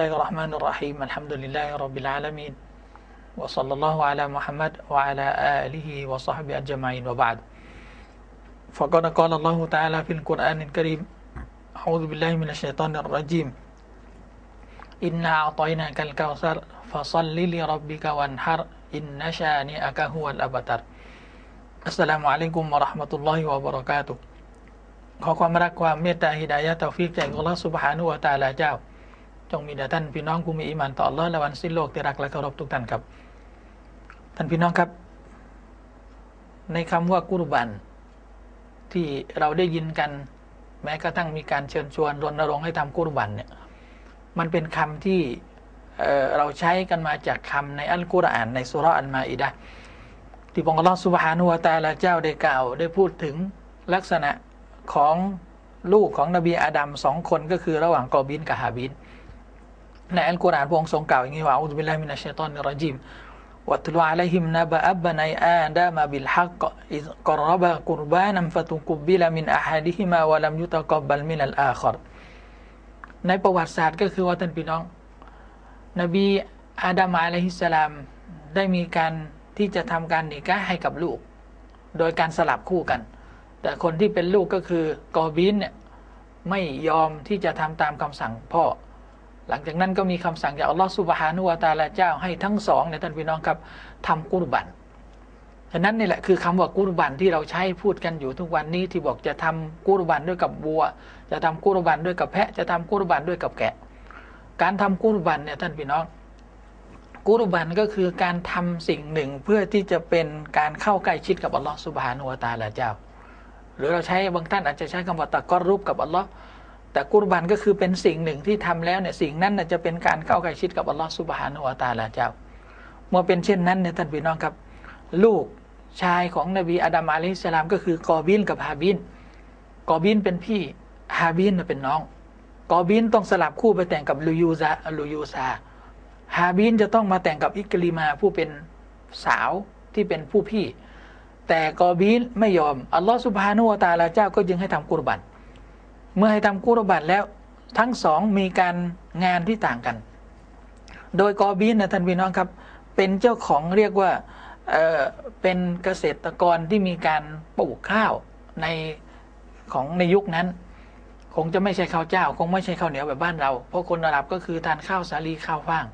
الله الرحمن الرحيم الحمد لله رب العالمين وصلى الله على محمد وعلى آله وصحبه أجمعين وبعد فقد قال الله تعالى في القرآن الكريم أعوذ بالله من الشيطان الرجيم إنا أعطيناك الكوثر فصل لربك وانحر إن شانئك هو الأبتر السلام عليكم ورحمة الله وبركاته ขอความรักความเมตตาฮิดายะตาฟิกจากอัลลอฮฺสุบฮานุวะตาลาเจ้า จงมีแด่ท่านพี่น้องผู้มีอิมานต่ออัลลอฮ์และวันสิ้นโลกที่รักและเคารพทุกท่านครับ ท่านพี่น้องครับ ในคำว่ากุรบัน ที่เราได้ยินกัน แม้กระทั่งมีการเชิญชวนรณรงค์ให้ทำกุรบันเนี่ยมันเป็นคำที่เราใช้กันมาจากคำในอัลกุรอาน ในสุรอันมาอิดะที่พระองค์อัลลอฮฺสุบฮานุวะตาลาเจ้าได้กล่าว ได้พูดถึงลักษณะของลูกของนบีอาดัมสองคนก็คือระหว่างกอบินกับฮาบิน ในอัลกุรอานพระองค์ทรงกล่าวอย่างนี้ว่าอุบิลลาฮิมินัชชัยตอนรจิมวัตลุอะลัยฮิมนบะอับบนัยอาดามบิลฮักอิซกรบะกุรบานัมฟะตุกุบิลมินอะฮัดิฮิมาวะลัมยุตะกอบบัลมินัลอาครในประวัติศาสตร์ก็คือว่าท่านพี่น้อง นบีอาดัมอะลัยฮิสสลามได้มีการที่จะทำการนิกะให้กับลูก โดยการสลับคู่กัน แต่คนที่เป็นลูกก็คือกอบินเนี่ยไม่ยอมที่จะทำตามคำสั่งพ่อ หลังจากนั้นก็มีคำสั่งจากอัลลอฮฺสุบฮานุวาตาละเจ้าให้ทั้งสองเนี่ยท่านพี่น้องครับทำกุรบันฉะนั้นนี่แหละคือคำว่ากุรบันที่เราใช้พูดกันอยู่ทุกวันนี้ที่บอกจะทำกุรบันด้วยกับบัว จะทำกุรบันด้วยกับแพะ จะทำกุรบันด้วยกับแกะ การทำกุรบันเนี่ยท่านพี่น้อง กุรบันก็คือการทำสิ่งหนึ่งเพื่อที่จะเป็นการเข้าใกล้ชิดกับอัลลอฮฺสุบฮานุวาตาละเจ้า หรือเราใช้บางท่านอาจจะใช้คำว่าตะกอรูปกับอัลลอฮ์ แต่กุรบันก็คือเป็นสิ่งหนึ่งที่ทำแล้วเนี่ยสิ่งนั้นจะเป็นการเข้าใกล้ชิดกับอัลลอฮ์สุบฮานุวาตาลาเจ้า เมื่อเป็นเช่นนั้นเนี่ยท่านพี่น้องครับ ลูกชายของนบีอาดัมอะลัยฮิสสลามก็คือกอบินกับฮาบินกอบินเป็นพี่ฮาบินเป็นน้อง กอบินต้องสลับคู่ไปแต่งกับลูยูซาลูยูซาฮาบินจะต้องมาแต่งกับอิกลิมาผู้เป็นสาวที่เป็นผู้พี่ แต่กอบีนไม่ยอมอัลลอฮฺสุบฮานุวาตาลาเจ้าก็จึงให้ทำกุรบัน เมื่อให้ทำกุรบันแล้วทั้งสองมีการงานที่ต่างกัน โดยกอบีนนะท่านพี่น้องครับ เป็นเจ้าของเรียกว่าเเป็นเกษตรกรที่มีการปลูกข้าวในของในยุคนั้น คงจะไม่ใช่ข้าวเจ้า คงไม่ใช่ข้าวเหนียวแบบบ้านเรา เพราะคนอาหรับก็คือทานข้าวสาลีข้าวฟ่าง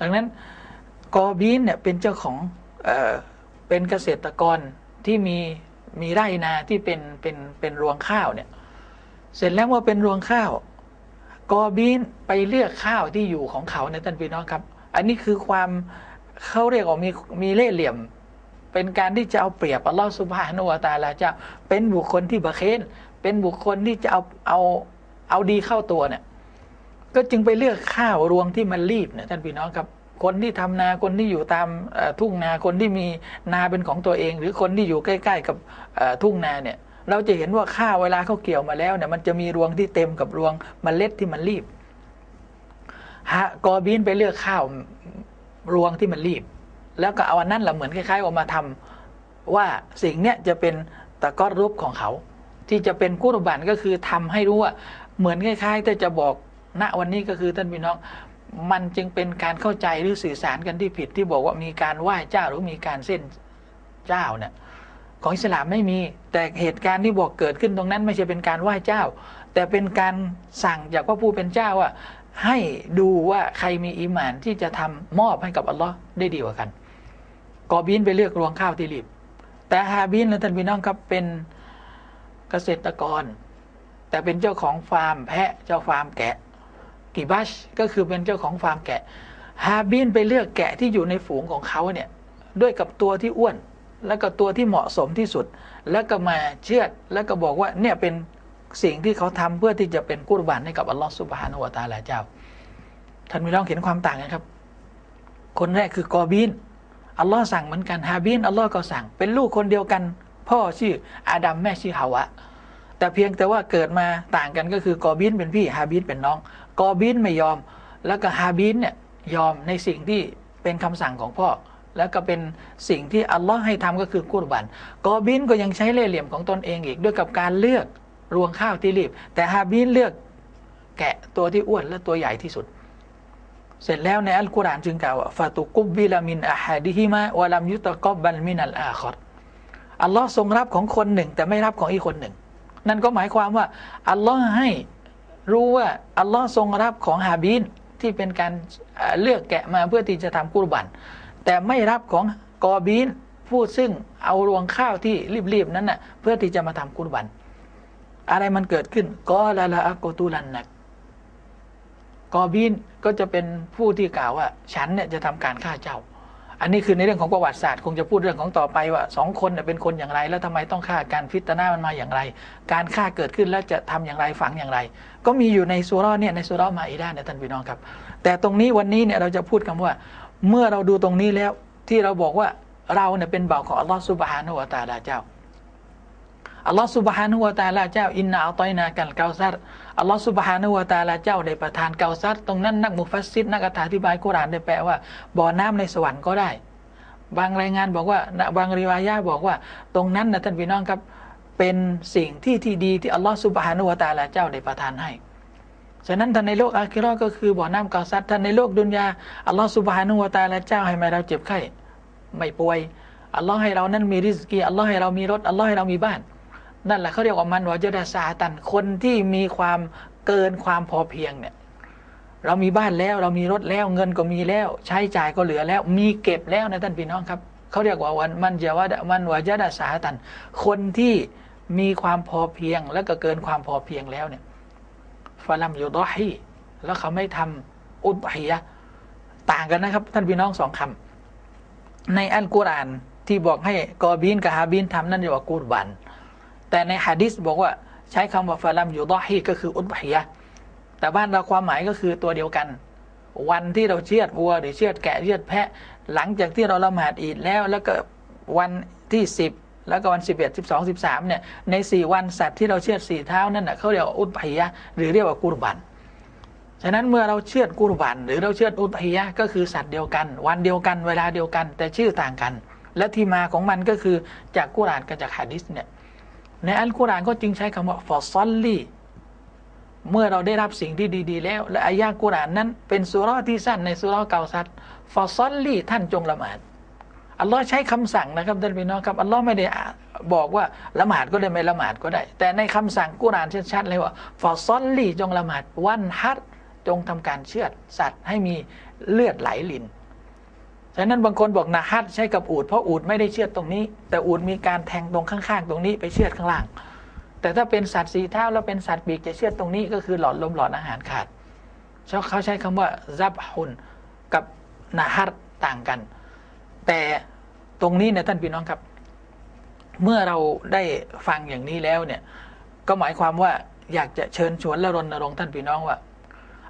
ดังนั้นกอบีนเนี่ยเป็นเจ้าของเอเป็นเกษตรกรที่มีมีไร่นาที่เป็นเป็นเป็นรวงข้าวเนี่ย เสร็จแล้วว่าเป็นรวงข้าว กอบีนไปเลือกข้าวที่อยู่ของเขาในท่านพี่น้องครับ อันนี้คือความเขาเรียกว่ามีมีเล่ห์เหลี่ยม เป็นการที่จะเอาเปรียบอัลลอฮฺสุบฮานุวาตาลาจะเป็นบุคคลที่บะเคนเป็นบุคคลที่จะเอาเอาเอาดีเข้าตัวเนี่ยก็จึงไปเลือกข้าวรวงที่มันรีบเนี่ยท่านพี่น้องครับ คนที่ทำนาคนที่อยู่ตามทุ่งนาคนที่มีนาเป็นของตัวเอง หรือคนที่อยู่ใกล้ ๆ กับทุ่งนาเนี่ย เราจะเห็นว่าข้าวเวลาเขาเกี่ยวมาแล้วเนี่ยมันจะมีรวงที่เต็มกับรวงมเมล็ดที่มันรีบฮะกอบินไปเลือกข้าวรวงที่มันรีบ แล้วก็เอาอันนั้นแหละเหมือนคล้ายๆออกมาทำว่าสิ่งเนี้ยจะเป็นตะก้อนรูปของเขา ที่จะเป็นกุรบันก็คือทำให้รู้ว่าเหมือนคล้ายๆแต่จะบอกณวันนี้ก็คือท่านพี่น้องมันจึงเป็นการเข้าใจหรือสื่อสารกันที่ผิดที่บอกว่ามีการไหว้เจ้าหรือมีการเส้นเจ้าเนี่ย ของอิสลามไม่มี แต่เหตุการณ์ที่บอกเกิดขึ้นตรงนั้น ไม่ใช่เป็นการไหว้เจ้า แต่เป็นการสั่งจากพระผู้เป็นเจ้าว่าให้ดูว่าใครมีอิมานที่จะทำมอบให้กับอัลลอฮ์ได้ดีกว่ากัน กอบินไปเลือกรวงข้าวที่รีบ แต่ฮาบินและท่านพี่น้องครับเป็นเกษตรกร แต่เป็นเจ้าของฟาร์มแพะเจ้าฟาร์มแกะกิบัชก็คือเป็นเจ้าของฟาร์มแกะฮาบินไปเลือกแกะที่อยู่ในฝูงของเขาเนี่ยด้วยกับตัวที่อ้วน แล้วก็ตัวที่เหมาะสมที่สุด แล้วก็มาเชื่อแล้วก็บอกว่าเนี่ยเป็นสิ่งที่เขาทำเพื่อที่จะเป็นกุรบานให้กับอัลลอฮฺสุบฮานุวะตาลาเจ้า ท่านมีลองเห็นความต่างกันครับ คนแรกคือกอบินอัลลอฮ์สั่งเหมือนกันฮาบินอัลลอฮ์ก็สั่ง เป็นลูกคนเดียวกัน พ่อชื่ออาดัมแม่ชื่อฮาวะ แต่เพียงแต่ว่าเกิดมาต่างกันก็คือกอบินเป็นพี่ฮาบินเป็นน้อง กอบินไม่ยอม แล้วก็ฮาบินเนี่ยยอมในสิ่งที่เป็นคำสั่งของพ่อ แล้วก็เป็นสิ่งที่อัลลอฮ์ให้ทำก็คือกุรบันกอบินก็ยังใช้เล่ห์เหลี่ยมของตนเองอีกด้วยกับการเลือกรวงข้าวที่รีบ แต่ฮาบินเลือกแกะตัวที่อ้วนและตัวใหญ่ที่สุด เสร็จแล้วในอัลกุรอานจึงกล่าวว่าฟาตุกุบบิลามินอาฮดิฮิมะวะลัมยุตะกอบบัลมินัลอาคอรอัลลอฮ์ทรงรับของคนหนึ่ง แต่ไม่รับของอีกคนหนึ่ง นั่นก็หมายความว่าอัลลอฮ์ให้รู้ว่าอัลลอฮ์ทรงรับของฮาบีนที่เป็นการเลือกแกะมาเพื่อที่จะทำกุรบัน แต่ไม่รับของกอบีนผู้ซึ่งเอารวงข้าวที่รีบๆนั้นน่ะเพื่อที่จะมาทำกุรบัน อะไรมันเกิดขึ้นก็ละละอักตุลันนักกอบีนก็จะเป็นผู้ที่กล่าวว่า ฉันเนี่ยจะทำการฆ่าเจ้า อันนี้คือในเรื่องของประวัติศาสตร์ คงจะพูดเรื่องของต่อไปว่าสองคนเนี่ยเป็นคนอย่างไร แล้วทำไมต้องฆ่าการฟิตนามันมาอย่างไร การฆ่าเกิดขึ้นแล้วจะทำอย่างไรฝังอย่างไร ก็มีอยู่ในสุราเนี่ยในสุรามาอิดาเนี่ยท่านพี่น้องครับ แต่ตรงนี้วันนี้เนี่ยเราจะพูดคำว่า เมื่อเราดูตรงนี้แล้ว ที่เราบอกว่าเราเนี่ยเป็นบ่าวของอัลลอฮฺสุบฮานุวะตาลาเจ้าอัลลอฮฺสุบฮานุวะตาลาเจ้าอินนาอัลตอยนากันเกาซัรอัลลอฮฺสุบฮานุวะตาลาเจ้าได้ประทานเกาซัดตรงนั้นนักมุฟัสซิดนักอธิบายกุรานได้แปลว่า บ่อน้ำในสวรรค์ก็ได้ บางรายงานบอกว่าบางริวายาบอกว่า ตรงนั้นนะท่านพี่น้องครับเป็นสิ่งที่ที่ดีที่อัลลอฮฺสุบฮานุวะตาลาเจ้าได้ประทานให้ ฉะนั้นท่านในโลกอาคิรอก็คือบ่อน้ำกาซัดท่านในโลกดุนยาอัลลอฮฺสุบฮานุวะตาแลาเจ้าให้มาเราเจ็บไข้ไม่ป่วยอัลลอฮ์ให้เรานั้นมีริสกีอัลลอฮ์ให้เรามีรถอัลลอฮ์ให้เรามีบ้าน นั่นแหละเขาเรียกว่ามันวะจดาซาตันคนที่มีความเกินความพอเพียงเนี่ยเรามีบ้านแล้วเรามีรถแล้วเงินก็มีแล้ว ใช้จ่ายก็เหลือแล้ว มีเก็บแล้วนะท่านพี่น้องครับเขาเรียกว่าวันมันจะว่ามันวาจดาสาตัน คนที่มีความพอเพียงแล้วก็เกินความพอเพียงแล้วเนี่ย ฟาลัมยูดอฮีแล้วเขาไม่ทำอุบฮียะต่างกันนะครับ ท่านพี่น้องสองคำในอัลกุรอานที่บอกให้กอบีนกับฮาบีนทำนั่นเรียกว่ากูรบัน แต่ในฮะดิษบอกว่าใช้คำว่าฟาลัมยูดอฮีก็คืออุบฮียะแต่บ้านเราความหมายก็คือตัวเดียวกัน วันที่เราเชือดวัว หรือเชือดแกะเชือดแพะ หลังจากที่เราละหมาดอีดแล้ว แล้วก็วันที่สิบ แล้วก็วันสิบเอ็ดสิบสองสิบสามเนี่ยในสี่วันสัตว์ที่เราเชือดสี่เท้านั่นน่ะเขาเรียกว่าอุตฮิยะหรือเรียกว่ากุรบันฉะนั้นเมื่อเราเชือดกุรบัน หรือเราเชือดอุตฮิยะก็คือสัตว์เดียวกัน วันเดียวกันเวลาเดียวกัน แต่ชื่อต่างกัน และที่มาของมันก็คือจากกุรานกับจากฮะดิษเนี่ยในอัลกุรานก็จึงใช้คำว่าฟอซอลลีเมื่อเราได้รับสิ่งที่ดีๆ แล้ว และอายะกุรานนั้นเป็นสุราที่สั้นในสุราเกาซัดฟอซอลลีท่านจงละหมาด อัลลอฮ์ใช้คำสั่งนะครับท่านพี่น้องครับอัลลอฮ์ไม่ได้บอกว่าละหมาดก็ได้ไม่ละหมาดก็ได้ แต่ในคำสั่งกุรานชัดๆเลยว่าฟอซอลลี่จงละหมาดวันฮัดจงทำการเชือดสัตว์ให้มีเลือดไหลลินฉะนั้นบางคนบอกนะฮัดใช้กับอูดเพราะอูดไม่ได้เชือดตรงนี้ แต่อูดมีการแทงตรงข้างๆ ตรงนี้ไปเชือดข้างล่าง แต่ถ้าเป็นสัตว์สีเท้าแล้วเป็นสัตว์ปีกจะเชือดตรงนี้ก็คือหลอดลมหลอดอาหารขาดเขาใช้คำว่าซับฮุนกับนาฮัดต่างกัน แต่ตรงนี้เนี่ยท่านพี่น้องครับ เมื่อเราได้ฟังอย่างนี้แล้วเนี่ย ก็หมายความว่าอยากจะเชิญชวนและรณรงค์ท่านพี่น้องว่า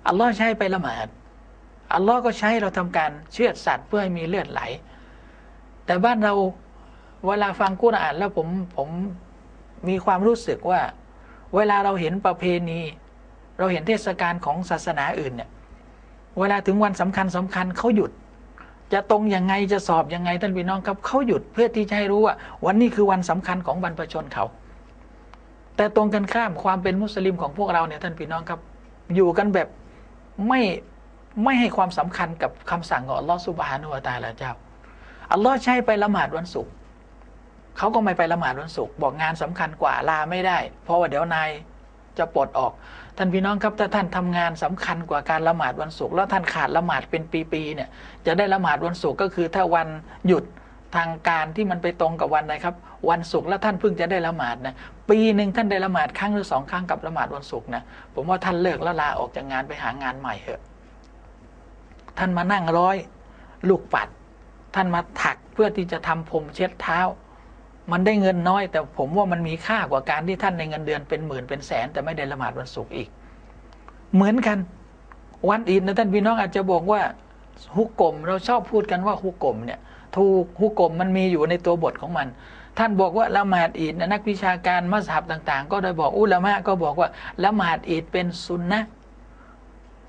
อัลลอฮ์ใช้ไปละหมาดอัลลอฮ์ก็ใช้เราทำการเชือดสัตว์เพื่อให้มีเลือดไหล แต่บ้านเราเวลาฟังกุรอานแล้วผมผมมีความรู้สึกว่า เวลาเราเห็นประเพณี เราเห็นเทศกาลของศาสนาอื่นเนี่ย เวลาถึงวันสำคัญสำคัญเขาหยุด จะตรงยังไงจะสอบยังไงท่านพี่น้องครับเขาหยุดเพื่อที่จะให้รู้ว่า วันนี้คือวันสำคัญของบรรพชนเขา แต่ตรงกันข้ามความเป็นมุสลิมของพวกเราเนี่ยท่านพี่น้องครับ อยู่กันแบบไม่ไม่ให้ความสำคัญกับคำสั่งของอัลลอฮฺสุบฮานุวะตาลาเจ้าอัลลอฮ์ใช้ไปละหมาดวันศุกร์เขาก็ไม่ไปละหมาดวันศุกร์บอกงานสำคัญกว่าลาไม่ได้ เพราะว่าเดี๋ยวนาย จะปลดออก ท่านพี่น้องครับถ้าท่านทำงานสำคัญกว่าการละหมาดวันศุกร์แล้วท่านขาดละหมาดเป็นปีๆเนี่ยจะได้ละหมาดวันศุกร์ก็คือถ้าวันหยุดทางการที่มันไปตรงกับวันใดครับ วันศุกร์แล้วท่านเพิ่งจะได้ละหมาดนะปีหนึ่งท่านได้ละหมาดครั้งหรือสองครั้งกับละหมาดวันศุกร์นะผมว่าท่านเลิกแล้วลาออกจากงานไปหางานใหม่เถอะท่านมานั่งร้อย ลูกปัด ท่านมาถักเพื่อที่จะทำผมเช็ดเท้า มันได้เงินน้อย แต่ผมว่ามันมีค่ากว่าการที่ท่านในเงินเดือนเป็นหมื่นเป็นแสน แต่ไม่ได้ละหมาดวันศุกร์อีก เหมือนกัน วันอีดนะท่านพี่น้องอาจจะบอกว่าฮุกกลมเราชอบพูดกันว่าฮุกกลมเนี่ยถูกฮุกกลมมันมีอยู่ในตัวบทของมัน ท่านบอกว่าละหมาดอีดนักวิชาการมัสฮับต่าง ๆ ก็ได้บอกอุลามะก็บอกว่าละหมาดอีดเป็นซุนนะ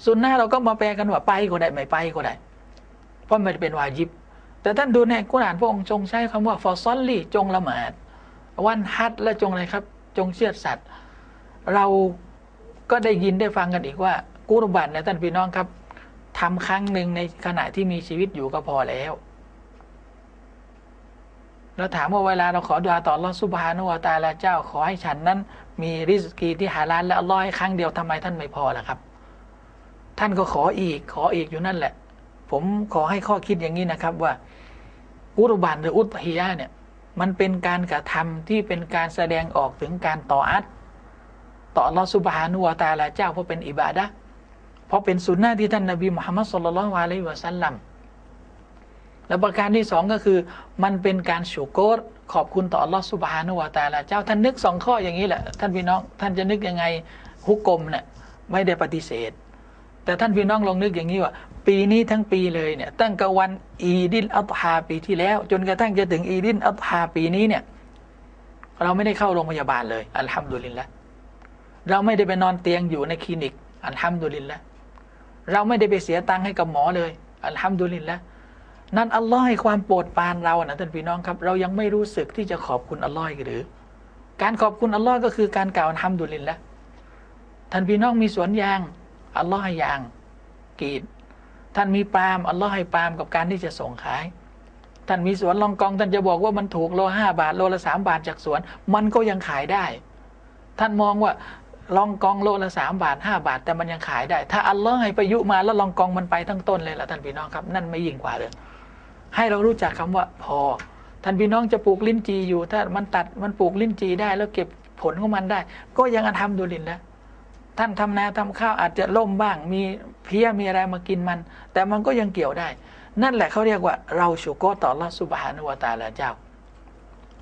ซุนนะเราก็มาแปลกันว่าไปก็ได้ไม่ไปก็ได้ เพราะมันเป็นวาจิบ แต่ท่านดูในกุรอานพระองค์จงใช้คำว่าฟอซอลลี่จงละหมาด วันฮัดและจงอะไรครับ จงเชื่อสัตว์ เราก็ได้ยินได้ฟังกันอีกว่า กุรบันเนี่ยท่านพี่น้องครับทำครั้งหนึ่งในขณะที่มีชีวิตอยู่ก็พอแล้วแล้วถามว่าเวลาเราขอดุอาต่อลอฮฺซุบฮานุวะตาลาเจ้าขอให้ฉันนั้น มีริสกีที่ฮาล้าลและอัลลอฮ์ให้ครั้งเดียวทำไมท่านไม่พอล่ะครับ ท่านก็ขออีกขออีกอยู่นั่นแหละ ผมขอให้ข้อคิดอย่างนี้นะครับว่า อุรบันหรืออุตฮิยะเนี่ย มันเป็นการกระทำที่เป็นการแสดงออกถึงการต่ออัดต่อลอฮฺซุบฮานุวตาลาเจ้าเพราะเป็นอิบาดะเพราะเป็นสุนนะที่ท่านนบีมุฮัมมัดสุลลัลวะลัยวะสัลลัมและประการที่สองก็คือ มันเป็นการชูโกรขอบคุณต่อลอสุบฮานุวตาลาเจ้าท่านนึกสองข้ออย่างนี้แหละ ท่านพี่น้อง ท่านจะนึกยังไงฮุกกลมเนี่ยไม่ได้ปฏิเสธ แต่ท่านพี่น้องลองนึกอย่างนี้ว่า ปีนี้ทั้งปีเลยเนี่ยตั้งแต่วันอีดินอัตฮาปีที่แล้ว จนกระทั่งจะถึงอีดินอัตฮาปีนี้เนี่ย เราไม่ได้เข้าโรงพยาบาลเลยอัลฮัมดุลิลละเราไม่ได้ไปนอนเตียงอยู่ในคลินิกอัลฮัมดุลิลละเราไม่ได้ไปเสียตังค์ให้กับหมอเลยอัลฮัมดุลิลละนั่นอัลลอฮ์ให้ความโปรดปรานเรานะท่านพี่น้องครับ เรายังไม่รู้สึกที่จะขอบคุณอัลลอฮ์หรือ การขอบคุณอัลลอฮ์ก็คือการกล่าวอัลฮัมดุลิลละท่านพี่น้องมีสวนยางอัลลอฮ์ให้ยางกรีด ท่านมีปาล์มอัลลอฮ์ให้ปาล์มกับการที่จะส่งขาย ท่านมีสวนลองกอง ท่านจะบอกว่ามันถูกโลห้าบาทโลละสามบาทจากสวน มันก็ยังขายได้ ท่านมองว่าลองกองโลละสามบาทห้าบาท แต่มันยังขายได้ ถ้าอัลลอฮ์ให้ประยุมาแล้วลองกองมันไปทั้งต้นเลยล่ะท่านพี่น้องครับ นั่นไม่ยิ่งกว่าเลยให้เรารู้จักคำว่าพอ ท่านพี่น้องจะปลูกลิ้นจีอยู่ ถ้ามันตัดมันปลูกลิ้นจีได้แล้วเก็บผลของมันได้ ก็ยังอันทำดูลินนะ ท่านทำนาทำข้าวอาจจะล่มบ้าง มีเพี้ยมีอะไรมากินมัน แต่มันก็ยังเกี่ยวได้ นั่นแหละเขาเรียกว่าเราชูโกต่อละสุบฮานุวตาละเจ้า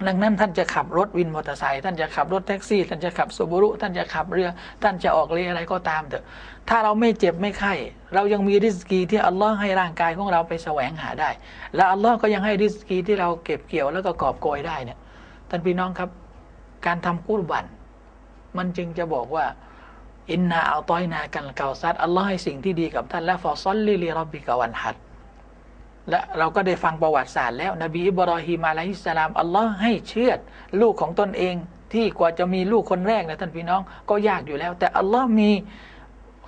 ดังนั้นท่านจะขับรถวินมอเตอร์ไซค์ท่านจะขับรถแท็กซี่ ท่านจะขับซูบูรุ ท่านจะขับเรือ ท่านจะออกเรืออะไรก็ตามเถอะ ถ้าเราไม่เจ็บไม่ไข้ เรายังมีริสกีที่อัลลอฮ์ให้ร่างกายของเราไปแสวงหาได้ และอัลลอฮ์ก็ยังให้ริสกีที่เราเก็บเกี่ยวแล้วก็กอบโกยได้เนี่ยท่านพี่น้องครับ การทำกุรบัน มันจึงจะบอกว่า อินนาอัลตอยนากันเกาซัดอัลลอฮ์ให้สิ่งที่ดีกับท่านและฟอซอลลิลิรับบิกวันฮัดและเราก็ได้ฟังประวัติศาสตร์แล้ว นบีอิบรอฮีมอะลัยฮิสลามอัลลอฮ์ให้เชือด ลูกของตนเอง ที่กว่าจะมีลูกคนแรกนะท่านพี่น้องก็ยากอยู่แล้ว แต่อัลลอฮ์มี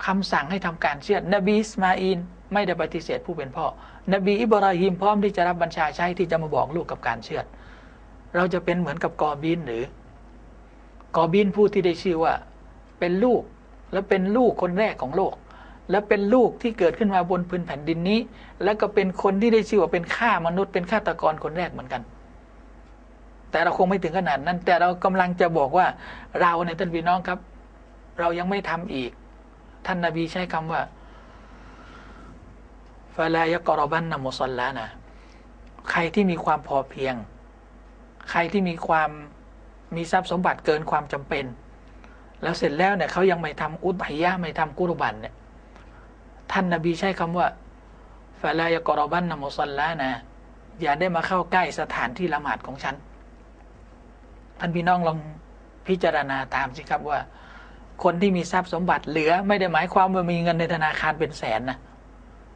คำสั่งให้ทำการเชือด นบีอิสมาอินไม่ได้ปฏิเสธผู้เป็นพ่อ นบีอิบราฮิมพร้อมที่จะรับบัญชาใช้ที่จะมาบอกลูกกับการเชือด เราจะเป็นเหมือนกับกอบินหรือกอบินผู้ที่ได้ชื่อว่าเป็นลูก และเป็นลูกคนแรกของโลก และเป็นลูกที่เกิดขึ้นมาบนพื้นแผ่นดินนี้ แล้วก็เป็นคนที่ได้ชื่อว่าเป็นฆ่ามนุษย์เป็นฆาตกรคนแรกเหมือนกัน แต่เราคงไม่ถึงขนาดนั้น แต่เรากำลังจะบอกว่าเราในท่านพี่น้องครับ เรายังไม่ทำอีก ท่านนาบีใช้คำว่าฟาลายกรบันนมุสลลานะใครที่มีความพอเพียง ใครที่มีความมีทรัพย์สมบัติเกินความจำเป็น แล้วเสร็จแล้วเนี่ยเขายังไม่ทำอุตัยะไม่ทำกุรบันเนี่ยท่านนาบีใช้คำว่าฟาลายกรบันนมุสลลานะ อย่าได้มาเข้าใกล้สถานที่ละหมาดของฉัน ท่านพี่น้องลองพิจารณาตามสิครับว่า คนที่มีทรัพย์สมบัติเหลือ ไม่ได้หมายความว่ามีเงินในธนาคารเป็นแสนนะ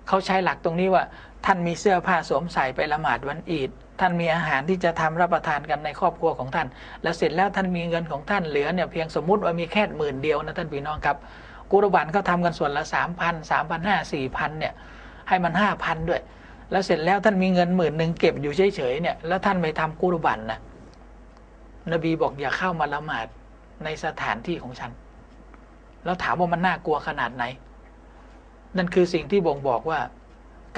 เขาใช้หลักตรงนี้ว่า ท่านมีเสื้อผ้าสวมใส่ไปละหมาดวันอีด ท่านมีอาหารที่จะทำรับประทานกันในครอบครัวของท่าน แล้วเสร็จแล้วท่านมีเงินของท่านเหลือเนี่ยเพียงสมมุติว่ามีแค่หมื่นเดียวนะท่านพี่น้องครับกุรบันเขาทากันส่วนละสามพันสามพันห้าสี่พันเนี่ยให้มันห้าพันด้วย แล้วเสร็จแล้วท่านมีเงินหมื่นหนึ่งเก็บอยู่เฉยๆเนี่ยแล้วท่านไปทำกุรบันนะนบีบอกอย่าเข้ามาละหมาดในสถานที่ของฉัน แล้วถามว่ามันน่ากลัวขนาดไหน นั่นคือสิ่งที่บ่งบอกว่า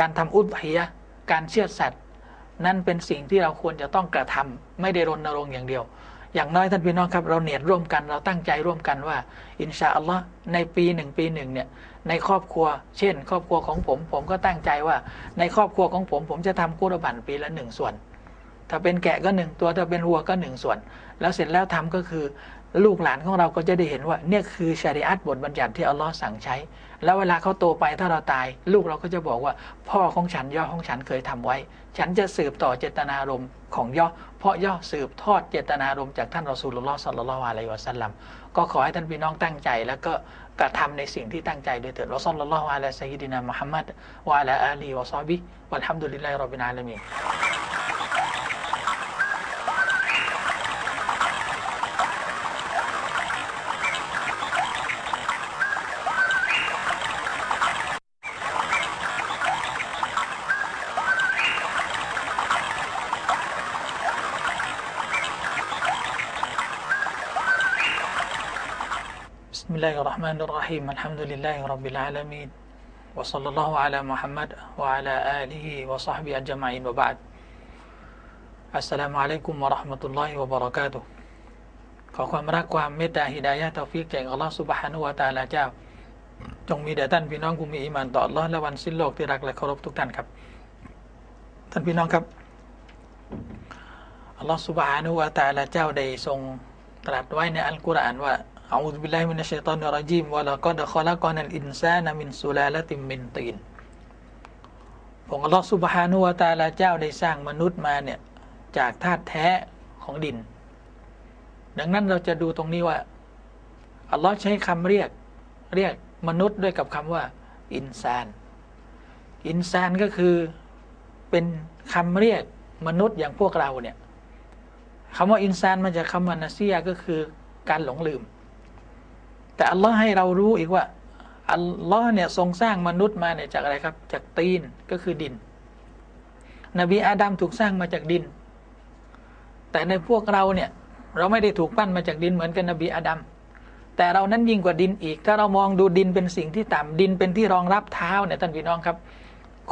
การทำอุบัยะการเชื่อสัตว์ นั่นเป็นสิ่งที่เราควรจะต้องกระทำไม่ได้รณรงค์อย่างเดียว อย่างน้อยท่านพี่น้องครับ เราเนียดร่วมกันเราตั้งใจร่วมกันว่า อินชาอัลลอฮ์ในปีหนึ่งปีหนึ่งเนี่ยในครอบครัว เช่น ครอบครัวของผม ผมก็ตั้งใจว่า ในครอบครัวของผม ผมจะทำกุรบันปีละหนึ่งส่วน ถ้าเป็นแกะก็หนึ่งตัวถ้าเป็นวัวก็หนึ่งส่วน แล้วเสร็จแล้วทำก็คือ ลูกหลานของเราก็จะได้เห็นว่าเนี่ยคือชริอัตบทบัญญัติที่อัลลอฮ์สั่งใช้ แล้วเวลาเขาโตไปถ้าเราตาย ลูกเราก็จะบอกว่า พ่อของฉันย่อของฉันเคยทำไว้ ฉันจะสืบต่อเจตนารมณ์ของย่อเพราะย่อสืบทอดเจตนารมณ์จากท่านรอสูลุลลอฮ์สัลลัลลอฮุอะลัยฮิวะสัลลัมก็ขอให้ท่านพี่น้องตั้งใจ แล้วก็กระทำในสิ่งที่ตั้งใจโดยเถิดวะซัลลัลลอฮุอะลัยซัยยิดินามุฮัมมัดวะอะลาอาลีวะซอบิวัลฮัมดุลิลลาฮิร็อบบิลอาลามีน الله الرحمن الرحيم الحمد لله رب العالمين وصلى الله على محمد وعلى آله وصحبه أجمعين وبعد السلام عليكم ورحمة الله وبركاته ขอความรักความเมตตาฮิดายะห์เตาฟิกจากอัลลอฮฺสุบฮานุวะตะอาลาเจ้า จงมีแด่ท่านพี่น้องผู้มีอีหมานต่ออัลลอฮ์และวันสิ้นโลกที่รักและเคารพทุกท่านครับ ท่านพี่น้องครับอัลลอฮฺสุบฮานุวะตะอาลาเจ้าได้ทรงตรัสไว้ในอัลกุรอานว่า อาอุบิลลาฮิมินัชชัยฏอนิรรจีมวะลากอดคอละกอนัลอินซานะมินซุลาละติมมินตีนของอัลลอฮฺสุบฮานุวะตะอาลาเจ้าได้สร้างมนุษย์มาเนี่ย จากธาตุแท้ของดิน ดังนั้นเราจะดูตรงนี้ว่า อัลลอฮ์ใช้คำเรียกเรียกมนุษย์ด้วยกับคำว่า อินซาน อินซานก็คือเป็นคำเรียกมนุษย์อย่างพวกเราเนี่ยคำว่าอินซานมาจากคำว่านาเซียก็คือการหลงลืม แต่อัลลอฮ์ให้เรารู้อีกว่าอัลลอฮ์เนี่ยทรงสร้างมนุษย์มาเนี่ยจากอะไรครับ จากตีนก็คือดิน นบีอาดัมถูกสร้างมาจากดิน แต่ในพวกเราเนี่ย เราไม่ได้ถูกปั้นมาจากดินเหมือนกับนบีอาดัมแต่เรานั้นยิ่งกว่าดินอีก ถ้าเรามองดูดินเป็นสิ่งที่ต่ำดินเป็นที่รองรับเท้าเนี่ยท่านพี่น้องครับ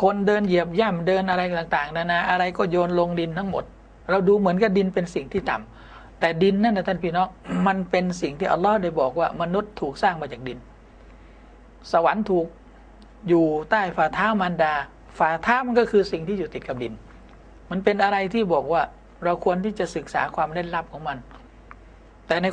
คนเดินเหยียบย่ำเดินอะไรต่างๆนานาอะไรก็โยนลงดินทั้งหมด เราดูเหมือนกับดินเป็นสิ่งที่ต่ำ แต่ดินนั่นนะท่านพี่น้องมันเป็นสิ่งที่อัลลอฮ์ได้บอกว่ามนุษย์ถูกสร้างมาจากดิน สวรรค์ถูกอยู่ใต้ฝ่าเท้ามารดา ฝ่าเท้ามันก็คือสิ่งที่อยู่ติดกับดิน มันเป็นอะไรที่บอกว่าเราควรที่จะศึกษาความเล่นลับของมัน แต่ใน